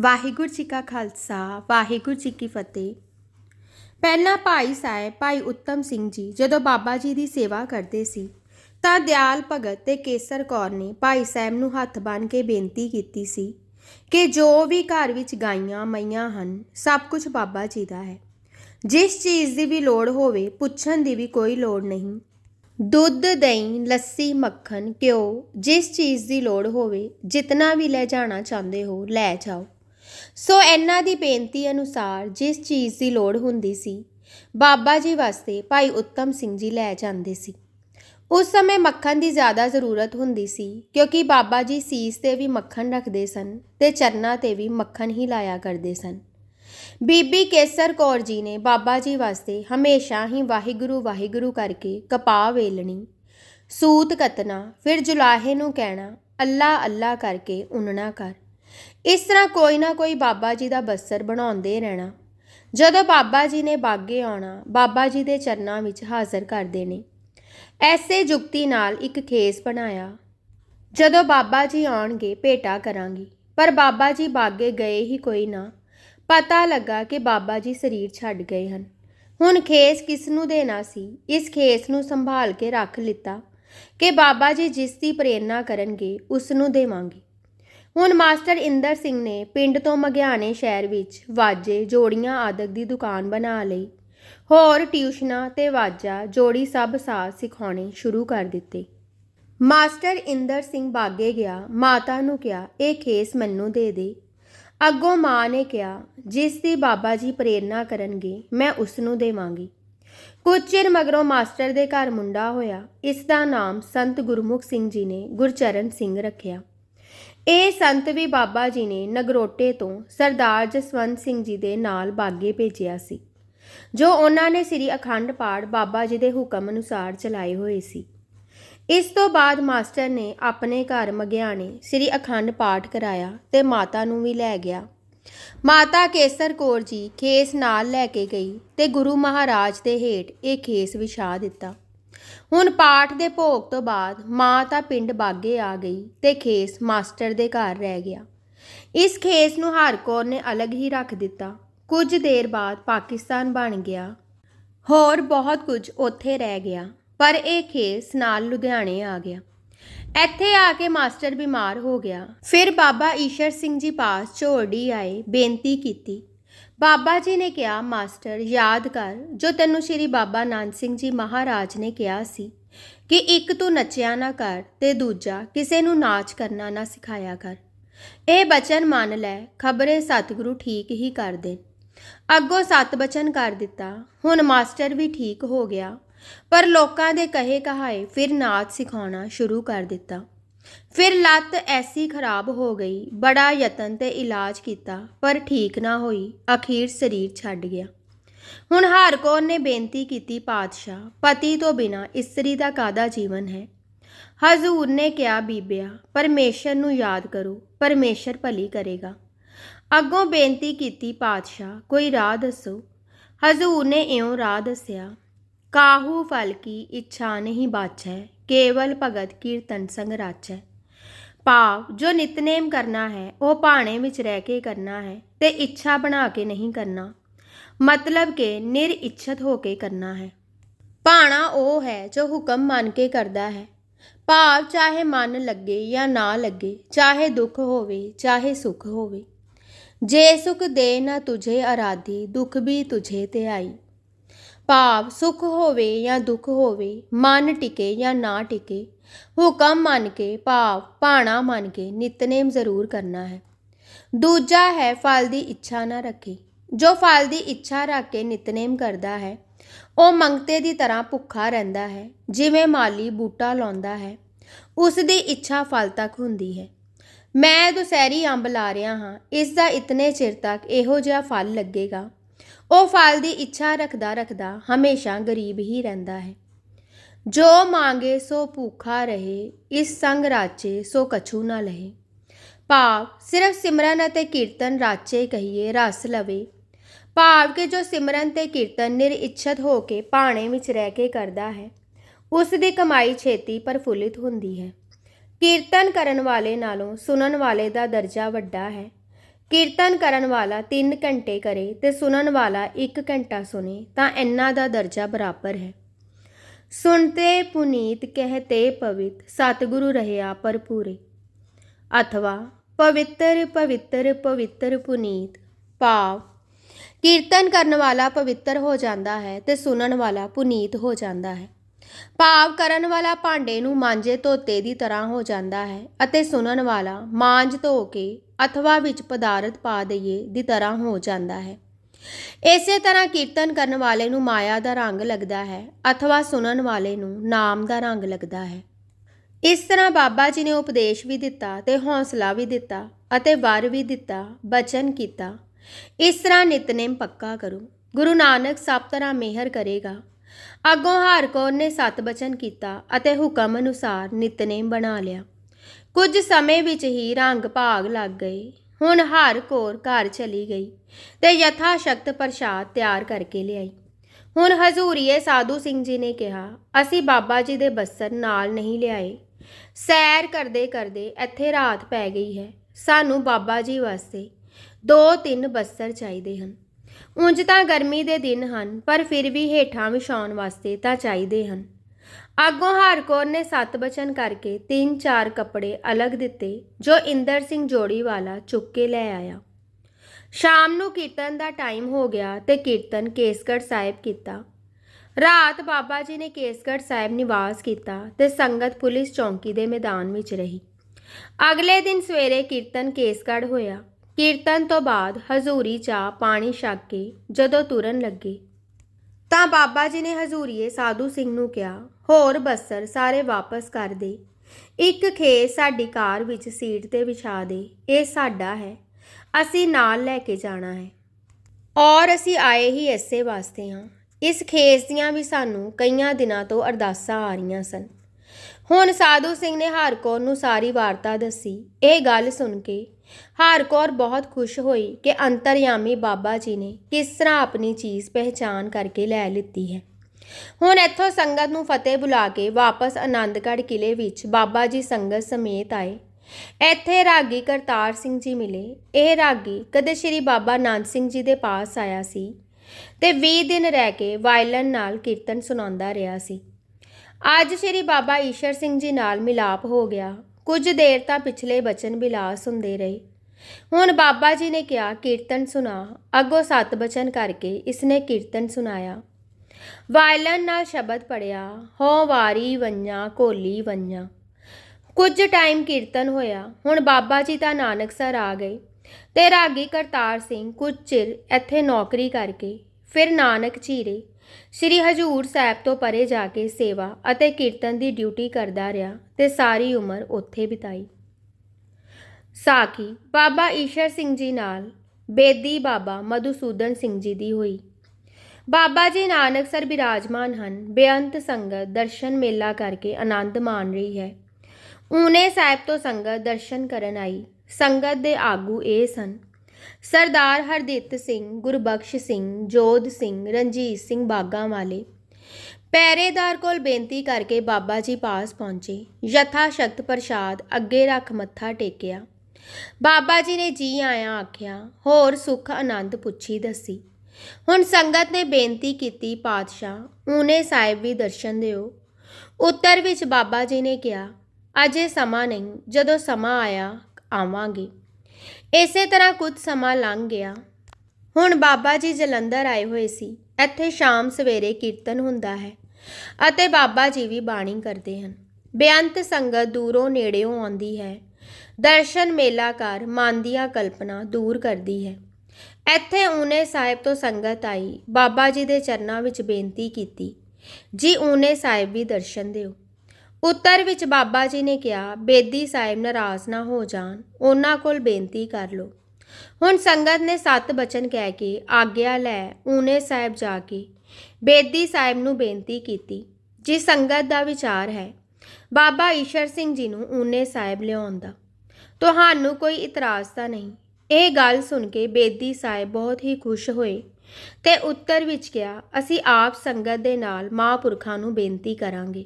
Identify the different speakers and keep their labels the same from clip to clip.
Speaker 1: ਵਾਹਿਗੁਰੂ ਜੀ ਕਾ ਖਾਲਸਾ, ਵਾਹਿਗੁਰੂ ਜੀ ਕੀ ਫਤਿਹ। ਪਹਿਲਾਂ ਭਾਈ ਸਾਹਿਬ, ਭਾਈ ਉੱਤਮ ਸਿੰਘ ਜੀ ਜਦੋਂ ਬਾਬਾ ਜੀ ਦੀ ਸੇਵਾ ਕਰਦੇ ਸੀ, ਤਾਂ ਦਿਆਲ ਭਗਤ ਤੇ ਕੇਸਰ ਕੌਰ ਨੇ ਭਾਈ ਸਾਹਿਬ ਨੂੰ ਹੱਥ ਬੰਨ੍ਹ ਕੇ ਬੇਨਤੀ ਕੀਤੀ ਸੀ ਕਿ ਜੋ ਵੀ ਘਰ ਵਿੱਚ ਗਾਈਆਂ ਮਈਆਂ ਹਨ, ਸਭ ਕੁਝ ਬਾਬਾ ਜੀ ਦਾ ਹੈ। ਜਿਸ ਚੀਜ਼ ਦੀ ਵੀ ਲੋੜ ਹੋਵੇ, ਪੁੱਛਣ ਦੀ ਵੀ ਕੋਈ ਲੋੜ ਨਹੀਂ। ਦੁੱਧ, ਦਹੀਂ, ਲੱਸੀ, ਮੱਖਣ, ਘਿਓ, ਜਿਸ ਚੀਜ਼ ਦੀ ਲੋੜ ਹੋਵੇ ਜਿੰਨਾ ਵੀ ਲੈ ਜਾਣਾ ਚਾਹੁੰਦੇ ਹੋ, ਲੈ ਜਾਓ। ਸੋ ਇਹਨਾਂ ਦੀ ਬੇਨਤੀ ਅਨੁਸਾਰ ਜਿਸ ਚੀਜ਼ ਦੀ ਲੋੜ ਹੁੰਦੀ ਸੀ, ਬਾਬਾ ਜੀ ਵਾਸਤੇ ਭਾਈ ਉੱਤਮ ਸਿੰਘ ਜੀ ਲੈ ਜਾਂਦੇ ਸੀ। ਉਸ ਸਮੇਂ ਮੱਖਣ ਦੀ ਜ਼ਿਆਦਾ ਜ਼ਰੂਰਤ ਹੁੰਦੀ ਸੀ, ਕਿਉਂਕਿ ਬਾਬਾ ਜੀ ਸੀਸ ਤੇ ਵੀ ਮੱਖਣ ਰੱਖਦੇ ਸਨ ਤੇ ਚਰਨਾਂ ਤੇ ਵੀ ਮੱਖਣ ਹੀ ਲਾਇਆ ਕਰਦੇ ਸਨ। ਬੀਬੀ ਕੇਸਰ ਕੌਰ ਜੀ ਨੇ ਬਾਬਾ ਜੀ ਵਾਸਤੇ ਹਮੇਸ਼ਾ ਹੀ ਵਾਹਿਗੁਰੂ ਵਾਹਿਗੁਰੂ ਕਰਕੇ ਕਪਾਹ ਵੇਲਣੀ, ਸੂਤ ਕਤਨਾ ਫਿਰ ਜੁਲਾਹੇ ਨੂੰ ਕਹਿਣਾ, ਅੱਲਾ ਅੱਲਾ ਕਰਕੇ ਉਨਣਾ ਕਰ। ਇਸ ਤਰ੍ਹਾਂ ਕੋਈ ਨਾ ਕੋਈ ਬਾਬਾ ਜੀ ਦਾ ਬਸਰ ਬਣਾਉਂਦੇ ਰਹਿਣਾ। ਜਦੋਂ ਬਾਬਾ ਜੀ ਨੇ ਬਾਗੇ ਆਉਣਾ, ਬਾਬਾ ਜੀ ਦੇ ਚਰਨਾਂ ਵਿੱਚ ਹਾਜ਼ਰ ਕਰ ਦੇਣੇ ਐਸੇ ਜੁਗਤੀ ਨਾਲ ਇੱਕ ਖੇਸ ਬਣਾਇਆ। ਜਦੋਂ ਬਾਬਾ ਜੀ ਆਉਣਗੇ, ਭੇਟਾ ਕਰਾਂਗੀ। ਪਰ ਬਾਬਾ ਜੀ ਬਾਗੇ ਗਏ ਹੀ ਕੋਈ ਨਾ। ਪਤਾ ਲੱਗਾ ਕਿ ਬਾਬਾ ਜੀ ਸਰੀਰ ਛੱਡ ਗਏ ਹਨ। ਹੁਣ ਖੇਸ ਕਿਸ ਨੂੰ ਦੇਣਾ ਸੀ? ਇਸ ਖੇਸ ਨੂੰ ਸੰਭਾਲ ਕੇ ਰੱਖ ਲਿੱਤਾ ਕਿ ਬਾਬਾ ਜੀ ਜਿਸ ਦੀ ਪ੍ਰੇਰਣਾ ਕਰਨਗੇ, ਉਸ ਨੂੰ ਦੇਵਾਂਗੇ। ਹੁਣ ਮਾਸਟਰ ਇੰਦਰ ਸਿੰਘ ਨੇ ਪਿੰਡ ਤੋਂ ਮਗਿਆਣੇ ਸ਼ਹਿਰ ਵਿੱਚ ਵਾਜੇ, ਜੋੜੀਆਂ ਆਦਿਕ ਦੀ ਦੁਕਾਨ ਬਣਾ ਲਈ। ਹੋਰ ਟਿਊਸ਼ਨਾਂ ਤੇ ਵਾਜਾ ਜੋੜੀ ਸਭ ਸਾਜ਼ ਸਿਖਾਉਣੇ ਸ਼ੁਰੂ ਕਰ ਦਿੱਤੇ। ਮਾਸਟਰ ਇੰਦਰ ਸਿੰਘ ਬਾਗੇ ਗਿਆ, ਮਾਤਾ ਨੂੰ ਕਿਹਾ, ਇਹ ਖੇਸ ਮੈਨੂੰ ਦੇ ਦੇ। ਅੱਗੋਂ ਮਾਂ ਨੇ ਕਿਹਾ, ਜਿਸ ਦੀ ਬਾਬਾ ਜੀ ਪ੍ਰੇਰਣਾ ਕਰਨਗੇ, ਮੈਂ ਉਸ ਨੂੰ ਦੇਵਾਂਗੀ। ਕੁਝ ਚਿਰ ਮਗਰੋਂ ਮਾਸਟਰ ਦੇ ਘਰ ਮੁੰਡਾ ਹੋਇਆ। ਇਸ ਦਾ ਨਾਮ ਸੰਤ ਗੁਰਮੁਖ ਸਿੰਘ ਜੀ ਨੇ ਗੁਰਚਰਨ ਸਿੰਘ ਰੱਖਿਆ। ਇਹ ਸੰਤ ਵੀ ਬਾਬਾ ਜੀ ਨੇ ਨਗਰੋਟੇ ਤੋਂ ਸਰਦਾਰ ਜਸਵੰਤ ਸਿੰਘ ਜੀ ਦੇ ਨਾਲ ਬਾਗੇ ਭੇਜਿਆ ਸੀ, ਜੋ ਉਹਨਾਂ ਨੇ ਸ੍ਰੀ ਅਖੰਡ ਪਾਠ ਬਾਬਾ ਜੀ ਦੇ ਹੁਕਮ ਅਨੁਸਾਰ ਚਲਾਏ ਹੋਏ ਸੀ। ਇਸ ਤੋਂ ਬਾਅਦ ਮਾਸਟਰ ਨੇ ਆਪਣੇ ਘਰ ਮਗਿਆਣੇ ਸ੍ਰੀ ਅਖੰਡ ਪਾਠ ਕਰਾਇਆ ਤੇ ਮਾਤਾ ਨੂੰ ਵੀ ਲੈ ਗਿਆ। ਮਾਤਾ ਕੇਸਰ ਕੌਰ ਜੀ ਖੇਸ ਨਾਲ ਲੈ ਕੇ ਗਈ ਤੇ ਗੁਰੂ ਮਹਾਰਾਜ ਦੇ ਹੇਠ ਇਹ ਖੇਸ ਵਿਛਾ ਦਿੱਤਾ। ਹੁਣ ਪਾਠ ਦੇ ਭੋਗ ਤੋਂ ਬਾਅਦ ਮਾਂ ਤਾਂ ਪਿੰਡ ਬਾਗੇ ਆ ਗਈ ਤੇ ਖੇਸ ਮਾਸਟਰ ਦੇ ਘਰ ਰਹਿ ਗਿਆ। ਇਸ ਖੇਸ ਨੂੰ ਹਰਕੌਰ ਨੇ ਅਲੱਗ ਹੀ ਰੱਖ ਦਿੱਤਾ। ਕੁਝ ਦੇਰ ਬਾਅਦ ਪਾਕਿਸਤਾਨ ਬਣ ਗਿਆ। ਹੋਰ ਬਹੁਤ ਕੁਝ ਉੱਥੇ ਰਹਿ ਗਿਆ, ਪਰ ਇਹ ਖੇਸ ਨਾਲ ਲੁਧਿਆਣੇ ਆ ਗਿਆ। ਇੱਥੇ ਆ ਕੇ ਮਾਸਟਰ ਬਿਮਾਰ ਹੋ ਗਿਆ। ਫਿਰ ਬਾਬਾ ਈਸ਼ਰ ਸਿੰਘ ਜੀ ਪਾਸ ਝੋੜੀ ਆਏ, ਬੇਨਤੀ ਕੀਤੀ ਬਾਬਾ ਜੀ ਨੇ ਕਿਹਾ, ਮਾਸਟਰ, ਯਾਦ ਕਰ, ਜੋ ਤੈਨੂੰ ਸ਼੍ਰੀ ਬਾਬਾ ਨਾਨਕ ਸਿੰਘ ਜੀ ਮਹਾਰਾਜ ਨੇ ਕਿਹਾ ਸੀ ਕਿ ਇੱਕ ਤੂੰ ਨੱਚਿਆ ਨਾ ਕਰ ਤੇ ਦੂਜਾ ਕਿਸੇ ਨੂੰ ਨਾਚ ਕਰਨਾ ਨਾ ਸਿਖਾਇਆ ਕਰ। ਇਹ ਬਚਨ ਮੰਨ ਲੈ, ਖਬਰੇ ਸਤਿਗੁਰੂ ਠੀਕ ਹੀ ਕਰ ਦੇ ਅੱਗੋਂ ਸਤ ਬਚਨ ਕਰ ਦਿੱਤਾ, ਹੁਣ ਮਾਸਟਰ ਵੀ ਠੀਕ ਹੋ ਗਿਆ, ਪਰ ਲੋਕਾਂ ਦੇ ਕਹੇ ਕਹਾਏ ਫਿਰ ਨਾਚ ਸਿਖਾਉਣਾ ਸ਼ੁਰੂ ਕਰ ਦਿੱਤਾ। ਫਿਰ ਲੱਤ ਐਸੀ ਖਰਾਬ ਹੋ ਗਈ, ਬੜਾ ਯਤਨ ਤੇ ਇਲਾਜ ਕੀਤਾ, ਪਰ ਠੀਕ ਨਾ ਹੋਈ, ਅਖੀਰ ਸਰੀਰ ਛੱਡ ਗਿਆ। ਹੁਣ ਹਰ ਕੌਰ ਨੇ ਬੇਨਤੀ ਕੀਤੀ ਪਾਤਸ਼ਾਹ, ਪਤੀ ਤੋਂ ਬਿਨਾ ਇਸਤਰੀ ਦਾ ਕਾਦਾ ਜੀਵਨ ਹੈ? ਹਜ਼ੂਰ ਨੇ ਕਿਹਾ, ਬੀਬਿਆ, ਪਰਮੇਸ਼ਰ ਨੂੰ ਯਾਦ ਕਰੋ, ਪਰਮੇਸ਼ਰ ਭਲੀ ਕਰੇਗਾ। ਅੱਗੋਂ ਬੇਨਤੀ ਕੀਤੀ ਪਾਤਸ਼ਾਹ, ਕੋਈ ਰਾਹ ਦੱਸੋ? ਹਜ਼ੂਰ ਨੇ ਇਉਂ ਰਾਹ ਦੱਸਿਆ, ਕਾਹੂ ਫਲ ਕੀ ਇੱਛਾ ਨਹੀਂ ਬਾਛੈ ਕੇਵਲ ਭਗਤ ਕੀਰਤਨ ਸੰਗ ਰਾਚੈ ਭਾਵ, ਜੋ ਨਿਤਨੇਮ ਕਰਨਾ ਹੈ, ਉਹ ਭਾਣੇ ਵਿੱਚ ਰਹਿ ਕੇ ਕਰਨਾ ਹੈ ਤੇ ਇੱਛਾ ਬਣਾ ਕੇ ਨਹੀਂ ਕਰਨਾ। ਮਤਲਬ ਕਿ ਨਿਰ ਇੱਛਤ ਹੋ ਕੇ ਕਰਨਾ ਹੈ। ਭਾਣਾ ਉਹ ਹੈ ਜੋ ਹੁਕਮ ਮੰਨ ਕੇ ਕਰਦਾ ਹੈ। ਭਾਵ, ਚਾਹੇ ਮਨ ਲੱਗੇ ਜਾਂ ਨਾ ਲੱਗੇ, ਚਾਹੇ ਦੁੱਖ ਹੋਵੇ, ਚਾਹੇ ਸੁੱਖ ਹੋਵੇ। ਜੇ ਸੁਖ ਦੇ ਨਾ ਤੁਝੇ ਅਰਾਧੀ ਦੁੱਖ ਵੀ ਤੁਝੇ ਤੇ ਆਈ। ਭਾਵ ਸੁਖ ਹੋਵੇ ਜਾਂ ਦੁੱਖ ਹੋਵੇ, ਮਨ ਟਿਕੇ ਜਾਂ ਨਾ ਟਿਕੇ, ਹੁਕਮ ਮੰਨ ਕੇ, ਭਾਵ ਭਾਣਾ ਮੰਨ ਕੇ, ਨਿਤਨੇਮ ਜ਼ਰੂਰ ਕਰਨਾ ਹੈ। ਦੂਜਾ ਹੈ, ਫਲ ਦੀ ਇੱਛਾ ਨਾ ਰੱਖੇ। ਜੋ ਫਲ ਦੀ ਇੱਛਾ ਰੱਖ ਕੇ ਨਿਤਨੇਮ ਕਰਦਾ ਹੈ, ਉਹ ਮੰਗਤੇ ਦੀ ਤਰ੍ਹਾਂ ਭੁੱਖਾ ਰਹਿੰਦਾ ਹੈ, ਜਿਵੇਂ ਮਾਲੀ ਬੂਟਾ ਲਾਉਂਦਾ ਹੈ, ਉਸ ਦੀ ਇੱਛਾ ਫਲ ਤੱਕ ਹੁੰਦੀ ਹੈ। ਮੈਂ ਦੁਸਹਿਰੀ ਅੰਬ ਲਾ ਰਿਹਾ ਹਾਂ, ਇਸ ਦਾ ਇਤਨੇ ਚਿਰ ਤੱਕ ਇਹੋ ਜਿਹਾ ਫਲ ਲੱਗੇਗਾ। ਉਹ ਫਲ ਦੀ ਇੱਛਾ ਰੱਖਦਾ ਰੱਖਦਾ ਹਮੇਸ਼ਾ ਗਰੀਬ ਹੀ ਰਹਿੰਦਾ ਹੈ। ਜੋ ਮੰਗੇ ਸੋ ਭੂਖਾ ਰਹੇ, ਇਸ ਸੰਗ ਰਾਚੇ ਸੋ ਕਛੂ ਨਾ ਲਹੇ। ਭਾਵ ਸਿਰਫ ਸਿਮਰਨ ਅਤੇ ਕੀਰਤਨ ਰਾਚੇ ਕਹੀਏ ਰਸ ਲਵੇ। ਭਾਵ ਕਿ ਜੋ ਸਿਮਰਨ ਤੇ ਕੀਰਤਨ ਨਿਰਇੱਛਤ ਹੋ ਕੇ ਭਾਣੇ ਵਿੱਚ ਰਹਿ ਕੇ ਕਰਦਾ ਹੈ, ਉਸ ਦੀ ਕਮਾਈ ਛੇਤੀ ਪ੍ਰਫੁੱਲਿਤ ਹੁੰਦੀ ਹੈ। ਕੀਰਤਨ ਕਰਨ ਵਾਲੇ ਨਾਲੋਂ ਸੁਣਨ ਵਾਲੇ ਦਾ ਦਰਜਾ ਵੱਡਾ ਹੈ। ਕੀਰਤਨ ਕਰਨ ਵਾਲਾ 3 ਘੰਟੇ ਕਰੇ ਤੇ ਸੁਣਨ ਵਾਲਾ 1 ਘੰਟਾ ਸੁਣੇ, ਤਾਂ ਇਹਨਾਂ ਦਾ ਦਰਜਾ ਬਰਾਬਰ ਹੈ। ਸੁਣਤੇ ਪੁਨੀਤ ਕਹਤੇ ਪਵਿੱਤ, ਸਤਿਗੁਰੂ ਰਹਿਆ ਭਰਪੂਰੇ। ਅਥਵਾ, ਪਵਿੱਤਰ ਪਵਿੱਤਰ ਪਵਿੱਤਰ ਪੁਨੀਤ, ਭਾਵ, ਕੀਰਤਨ ਕਰਨ ਵਾਲਾ ਪਵਿੱਤਰ ਹੋ ਜਾਂਦਾ ਹੈ ਤੇ ਸੁਣਨ ਵਾਲਾ ਪੁਨੀਤ ਹੋ ਜਾਂਦਾ ਹੈ। ਭਾਵ ਕਰਨ ਵਾਲਾ ਭਾਂਡੇ ਨੂੰ ਮਾਂਜੇ ਧੋਤੇ ਦੀ ਤਰ੍ਹਾਂ ਹੋ ਜਾਂਦਾ ਹੈ ਅਤੇ ਸੁਣਨ ਵਾਲਾ ਮਾਂਜ ਧੋ ਕੇ ਅਥਵਾ ਵਿੱਚ ਪਦਾਰਥ ਪਾ ਦਈਏ ਦੀ ਤਰ੍ਹਾਂ ਹੋ ਜਾਂਦਾ ਹੈ। ਇਸੇ ਤਰ੍ਹਾਂ ਕੀਰਤਨ ਕਰਨ ਵਾਲੇ ਨੂੰ ਮਾਇਆ ਦਾ ਰੰਗ ਲੱਗਦਾ ਹੈ, ਅਥਵਾ ਸੁਣਨ ਵਾਲੇ ਨੂੰ ਨਾਮ ਦਾ ਰੰਗ ਲੱਗਦਾ ਹੈ। ਇਸ ਤਰ੍ਹਾਂ ਬਾਬਾ ਜੀ ਨੇ ਉਪਦੇਸ਼ ਵੀ ਦਿੱਤਾ ਤੇ ਹੌਸਲਾ ਵੀ ਦਿੱਤਾ ਅਤੇ ਵਰ ਵੀ ਦਿੱਤਾ, ਬਚਨ ਕੀਤਾ। ਇਸ ਤਰ੍ਹਾਂ ਨਿਤਨੇਮ ਪੱਕਾ ਕਰੋ। ਗੁਰੂ ਨਾਨਕ ਸਭ ਤਰ੍ਹਾਂ ਮਿਹਰ ਕਰੇਗਾ। ਅੱਗੋਂ ਹਰ ਕੌਰ ਨੇ ਸਤ ਬਚਨ ਕੀਤਾ ਅਤੇ ਹੁਕਮ ਅਨੁਸਾਰ ਨਿਤਨੇਮ ਬਣਾ ਲਿਆ। ਕੁਝ ਸਮੇਂ ਵਿੱਚ ਹੀ ਰੰਗ ਭਾਗ ਲੱਗ ਗਏ। ਹੁਣ ਹਰ ਕੋਰ ਘਰ ਚਲੀ ਗਈ ਤੇ ਯਥਾ ਸ਼ਕਤ ਪ੍ਰਸ਼ਾਦ ਤਿਆਰ ਕਰਕੇ ਲਿਆਈ। ਹੁਣ ਹਜ਼ੂਰੀਏ ਸਾਧੂ ਸਿੰਘ ਜੀ ਨੇ ਕਿਹਾ, ਅਸੀਂ ਬਾਬਾ ਜੀ ਦੇ ਬਸਰ ਨਾਲ ਨਹੀਂ ਲਿਆਏ। ਸੈਰ ਕਰਦੇ ਕਰਦੇ ਇੱਥੇ ਰਾਤ ਪੈ ਗਈ ਹੈ। ਸਾਨੂੰ ਬਾਬਾ ਜੀ ਵਾਸਤੇ ਦੋ ਤਿੰਨ ਬਸਰ ਚਾਹੀਦੇ ਹਨ। ਉਂਝ ਤਾਂ ਗਰਮੀ ਦੇ ਦਿਨ ਹਨ, ਪਰ ਫਿਰ ਵੀ ਹੇਠਾਂ ਵਿਛਾਉਣ ਵਾਸਤੇ ਤਾਂ ਚਾਹੀਦੇ ਹਨ। ਅੱਗੋਂ ਹਾਰਕੌਰ ਨੇ ਸੱਤ ਬਚਨ ਕਰਕੇ ਤਿੰਨ ਚਾਰ ਕੱਪੜੇ ਅਲੱਗ ਦਿੱਤੇ, ਜੋ ਇੰਦਰ ਸਿੰਘ ਜੋੜੀ ਵਾਲਾ ਚੁੱਕ ਕੇ ਲੈ ਆਇਆ। ਸ਼ਾਮ ਨੂੰ ਕੀਰਤਨ ਦਾ ਟਾਈਮ ਹੋ ਗਿਆ ਤੇ ਕੀਰਤਨ ਕੇਸਗੜ੍ਹ ਸਾਹਿਬ ਕੀਤਾ। ਰਾਤ ਬਾਬਾ ਜੀ ਨੇ ਕੇਸਗੜ੍ਹ ਸਾਹਿਬ ਨਿਵਾਸ ਕੀਤਾ ਤੇ ਸੰਗਤ ਪੁਲਿਸ ਚੌਂਕੀ ਦੇ ਮੈਦਾਨ ਵਿੱਚ ਰਹੀ। ਅਗਲੇ ਦਿਨ ਸਵੇਰੇ ਕੀਰਤਨ ਕੇਸਗੜ੍ਹ ਹੋਇਆ। ਕੀਰਤਨ ਤੋਂ ਬਾਅਦ ਹਜ਼ੂਰੀ ਚਾਹ ਪਾਣੀ ਛਕ ਕੇ ਜਦੋਂ ਤੁਰਨ ਲੱਗੇ, ਤਾਂ ਬਾਬਾ ਜੀ ਨੇ ਹਜ਼ੂਰੀਏ ਸਾਧੂ ਸਿੰਘ ਨੂੰ ਕਿਹਾ ਹੋਰ ਬਸਰ ਸਾਰੇ ਵਾਪਸ ਕਰ ਦੇ। ਇੱਕ ਖੇਸ ਸਾਡੀ ਕਾਰ ਵਿੱਚ ਸੀਟ ਤੇ ਵਿਛਾ ਦੇ। ਇਹ ਸਾਡਾ ਹੈ। ਅਸੀਂ ਨਾਲ ਲੈ ਕੇ ਜਾਣਾ ਹੈ। ਔਰ ਅਸੀਂ ਆਏ ਹੀ ਇਸੇ ਵਾਸਤੇ ਹਾਂ। ਇਸ ਖੇਸ ਦੀਆਂ ਵੀ ਸਾਨੂੰ ਕਈਆਂ ਦਿਨਾਂ ਤੋਂ ਅਰਦਾਸਾਂ ਆ ਰਹੀਆਂ ਸਨ। ਹੁਣ ਸਾਧੂ ਸਿੰਘ ਨੇ ਹਾਰਕੌਰ ਨੂੰ ਸਾਰੀ ਵਾਰਤਾ ਦੱਸੀ। ਇਹ ਗੱਲ ਸੁਣ ਕੇ ਹਾਰਕੌਰ ਬਹੁਤ ਖੁਸ਼ ਹੋਈ ਕਿ ਅੰਤਰਯਾਮੀ ਬਾਬਾ ਜੀ ਨੇ ਕਿਸ ਤਰ੍ਹਾਂ ਆਪਣੀ ਚੀਜ਼ ਪਹਿਚਾਨ ਕਰਕੇ ਲੈ ਲਿੱਤੀ ਹੈ। ਹੁਣ ਇੱਥੋਂ ਸੰਗਤ ਨੂੰ ਫਤਿਹ ਬੁਲਾ ਕੇ ਵਾਪਸ ਆਨੰਦਗੜ੍ਹ ਕਿਲੇ ਵਿੱਚ ਬਾਬਾ ਜੀ ਸੰਗਤ ਸਮੇਤ ਆਏ। ਇੱਥੇ ਰਾਗੀ ਕਰਤਾਰ ਸਿੰਘ ਜੀ ਮਿਲੇ। ਇਹ ਰਾਗੀ ਕਦੇ ਸ਼੍ਰੀ ਬਾਬਾ ਨਾਨਕ ਸਿੰਘ ਜੀ ਦੇ ਪਾਸ ਆਇਆ ਸੀ ਤੇ 20 ਦਿਨ ਰਹਿ ਕੇ ਵਾਇਲਨ ਨਾਲ ਕੀਰਤਨ ਸੁਣਾਉਂਦਾ ਰਿਹਾ ਸੀ। ਅੱਜ ਸ਼੍ਰੀ ਬਾਬਾ ਈਸ਼ਰ ਸਿੰਘ ਜੀ ਨਾਲ ਮਿਲਾਪ ਹੋ ਗਿਆ। ਕੁਝ ਦੇਰ ਤਾਂ ਪਿਛਲੇ ਬਚਨ ਬਿਲਾਸ ਹੁੰਦੇ ਰਹੇ। ਹੁਣ ਬਾਬਾ ਜੀ ਨੇ ਕਿਹਾ, ਕੀਰਤਨ ਸੁਣਾ। ਅੱਗੋਂ ਸਤ ਬਚਨ ਕਰਕੇ ਇਸਨੇ ਕੀਰਤਨ ਸੁਨਾਇਆ ਵਾਇਲਨ ਨਾਲ ਸ਼ਬਦ ਪੜਿਆ ਹੋ ਵਾਰੀ ਵੰਨਾ ਕੋਲੀ ਵੰਨਾ ਕੁਝ ਟਾਈਮ ਕੀਰਤਨ ਹੋਇਆ, ਹੁਣ ਬਾਬਾ ਜੀ ਤਾਂ ਨਾਨਕਸਰ ਆ ਗਏ। ਤੇ ਰਾਗੀ ਕਰਤਾਰ ਸਿੰਘ ਕੁਝ ਚਿਰ ਇੱਥੇ ਨੌਕਰੀ ਕਰਕੇ, ਫਿਰ ਨਾਨਕ ਝੀਰੇ ਸ੍ਰੀ ਹਜੂਰ ਸਾਹਿਬ ਤੋਂ ਪਰੇ ਜਾ ਕੇ ਸੇਵਾ ਅਤੇ ਕੀਰਤਨ ਦੀ ਡਿਊਟੀ ਕਰਦਾ ਰਿਹਾ ਤੇ ਸਾਰੀ ਉਮਰ ਉੱਥੇ ਬਿਤਾਈ। ਸਾਖੀ, ਬਾਬਾ ਈਸ਼ਰ ਸਿੰਘ ਜੀ ਨਾਲ ਬੇਦੀ ਬਾਬਾ ਮਧੂਸੂਦਨ ਸਿੰਘ ਜੀ ਦੀ ਹੋਈ। ਬਾਬਾ ਜੀ ਨਾਨਕ ਸਰ ਬਿਰਾਜਮਾਨ ਹਨ। ਬੇਅੰਤ ਸੰਗਤ ਦਰਸ਼ਨ ਮੇਲਾ ਕਰਕੇ ਆਨੰਦ ਮਾਣ ਰਹੀ ਹੈ। ਊਨੇ ਸਾਹਿਬ ਤੋਂ ਸੰਗਤ ਦਰਸ਼ਨ ਕਰਨ ਆਈ। ਸੰਗਤ ਦੇ ਆਗੂ ਇਹ ਸਨ। ਸਰਦਾਰ ਹਰਦਿੱਤ ਸਿੰਘ, ਗੁਰਬਖਸ਼ ਸਿੰਘ, ਜੋਧ ਸਿੰਘ, ਰਣਜੀਤ ਸਿੰਘ ਬਾਗਾ ਵਾਲੇ। ਪਹਿਰੇਦਾਰ ਕੋਲ ਬੇਨਤੀ ਕਰਕੇ ਬਾਬਾ ਜੀ ਪਾਸ ਪਹੁੰਚੇ। ਯਥਾ ਸ਼ਕਤ ਪ੍ਰਸ਼ਾਦ ਅੱਗੇ ਰੱਖ ਮੱਥਾ ਟੇਕਿਆ। ਬਾਬਾ ਜੀ ਨੇ ਜੀ ਆਇਆਂ ਆਖਿਆ, ਹੋਰ ਸੁਖ ਆਨੰਦ ਪੁੱਛੀ ਦੱਸੀ। ਹੁਣ ਸੰਗਤ ਨੇ ਬੇਨਤੀ ਕੀਤੀ, ਪਾਤਸ਼ਾਹ, ਊਨੇ ਸਾਹਿਬ ਵੀ ਦਰਸ਼ਨ ਦਿਓ। ਉੱਤਰ ਵਿੱਚ ਬਾਬਾ ਜੀ ਨੇ ਕਿਹਾ, ਅਜੇ ਸਮਾਂ ਨਹੀਂ, ਜਦੋਂ ਸਮਾਂ ਆਇਆ, ਆਵਾਂਗੇ। ਇਸੇ ਤਰ੍ਹਾਂ ਕੁਝ ਸਮਾਂ ਲੰਘ ਗਿਆ। ਹੁਣ ਬਾਬਾ ਜੀ ਜਲੰਧਰ ਆਏ ਹੋਏ ਸੀ। ਇੱਥੇ ਸ਼ਾਮ ਸਵੇਰੇ ਕੀਰਤਨ ਹੁੰਦਾ ਹੈ ਅਤੇ ਬਾਬਾ ਜੀ ਵੀ ਬਾਣੀ ਕਰਦੇ ਹਨ। ਬੇਅੰਤ ਸੰਗਤ ਦੂਰੋਂ ਨੇੜਿਓਂ ਆਉਂਦੀ ਹੈ। ਦਰਸ਼ਨ ਮੇਲਾ ਕਰ ਮਨ ਦੀਆਂ ਕਲਪਨਾ ਦੂਰ ਕਰਦੀ ਹੈ। ਇੱਥੇ ਊਨੇ ਸਾਹਿਬ ਤੋਂ ਸੰਗਤ ਆਈ। ਬਾਬਾ ਜੀ ਦੇ ਚਰਨਾਂ ਵਿੱਚ ਬੇਨਤੀ ਕੀਤੀ। ਜੀ ਊਨੇ ਸਾਹਿਬ ਵੀ ਦਰਸ਼ਨ ਦਿਓ। ਉੱਤਰ ਵਿੱਚ ਬਾਬਾ ਜੀ ਨੇ ਕਿਹਾ, ਬੇਦੀ ਸਾਹਿਬ ਨਾਰਾਜ਼ ਨਾ ਹੋ ਜਾਣ, ਉਹਨਾਂ ਕੋਲ ਬੇਨਤੀ ਕਰ ਲਓ। ਹੁਣ ਸੰਗਤ ਨੇ ਸੱਤ ਬਚਨ ਕਹਿ ਕੇ ਆਗਿਆ ਲੈ ਊਨੇ ਸਾਹਿਬ ਜਾ ਕੇ। ਬੇਦੀ ਸਾਹਿਬ ਨੂੰ ਬੇਨਤੀ ਕੀਤੀ। ਜੀ ਸੰਗਤ ਦਾ ਵਿਚਾਰ ਹੈ, ਬਾਬਾ ਈਸ਼ਰ ਸਿੰਘ ਜੀ ਨੂੰ ਊਨੇ ਸਾਹਿਬ ਲਿਆਉਣ ਦਾ। ਤੁਹਾਨੂੰ ਕੋਈ ਇਤਰਾਜ਼ ਤਾਂ ਨਹੀਂ। ਇਹ ਗੱਲ ਸੁਣ ਕੇ ਬੇਦੀ ਸਾਹਿਬ ਬਹੁਤ ਹੀ ਖੁਸ਼ ਹੋਏ ਤੇ ਉੱਤਰ ਵਿੱਚ ਕਿਹਾ, ਅਸੀਂ ਆਪ ਸੰਗਤ ਦੇ ਨਾਲ ਮਹਾਂਪੁਰਖਾਂ ਨੂੰ ਬੇਨਤੀ ਕਰਾਂਗੇ।